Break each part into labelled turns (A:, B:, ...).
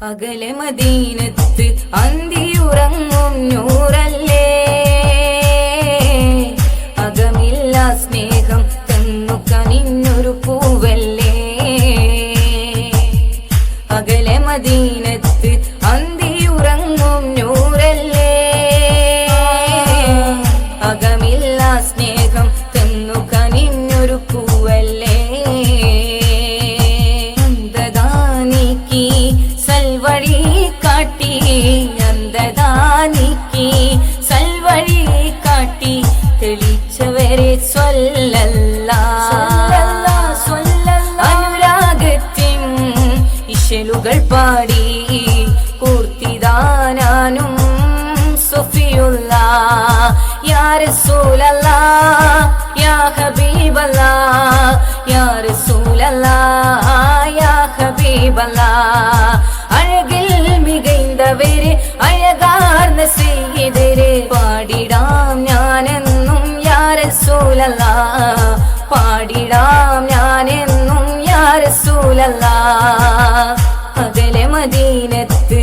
A: അകലെ മദീനത്ത് അന്തിയുറങ്ങും നൂറല്ലേ യാ റസൂലല്ലാ യാ ഹബീബല്ലാ യാ റസൂലല്ലാ യാ ഹബീബല്ലാ അഴകിൽ മികൈന്തവര് അഴകാർന്ന ചെയ്തര് പാടിടാം ഞാനെന്നും യാ റസൂലല്ലാ പാടിടാം ഞാനെന്നും യാ റസൂലല്ലാ അകലെ മദീനത്ത്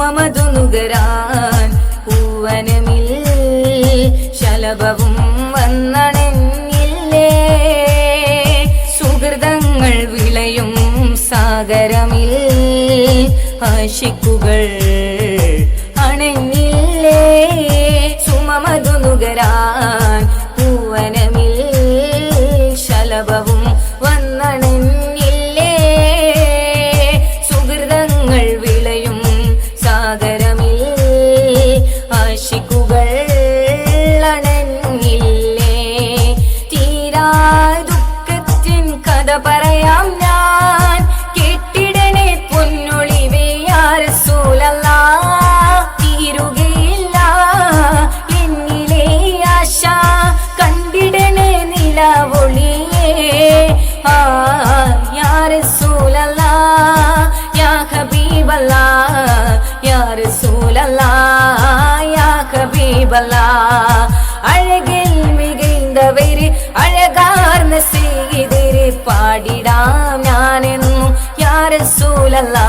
A: സുമമതു നുകരാൻ പൂവനമിൽ ശലഭവും വന്നണഞ്ഞില്ലേ സുഹൃതങ്ങൾ വിളയും സാഗരമിൽ ആശിക്കുകൾ അണഞ്ഞില്ലേ? സുമമതു നുകരാൻ പൂവനമിൽ ശലഭവും ഹബീബല്ലാ അഴകിൽ മികൈന്തവര് അഴകാർന്ന ചെയ്തര് പാടിടാം ഞാനെന്നും യാ റസൂലല്ലാ പാടിടാം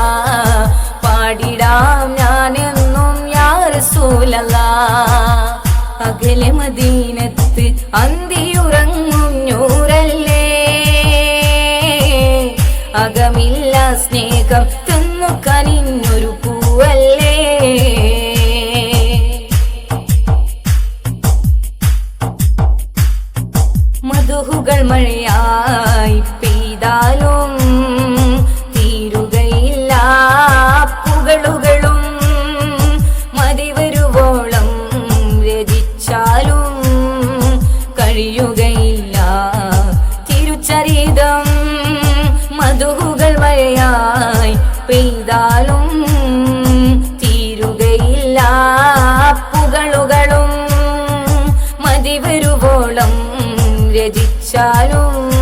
A: രചിച്ചാലും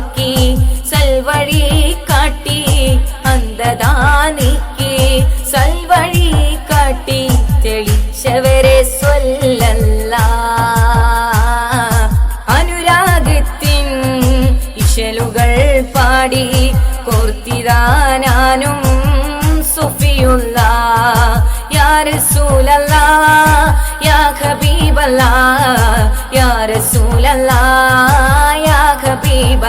A: നീക്കി സൽവഴി കാട്ടി അന്ധതാ നീക്കി സൽവഴി കാട്ടി തെളിച്ചവരെ സ്വല്ലല്ല. അനുരാഗത്തിൻ ഇശലുകൾ പാടി കോർത്തിതാനും സുഫിയുള്ള യാ റസൂലല്ലാ യാ ഹബീബല്ലാ.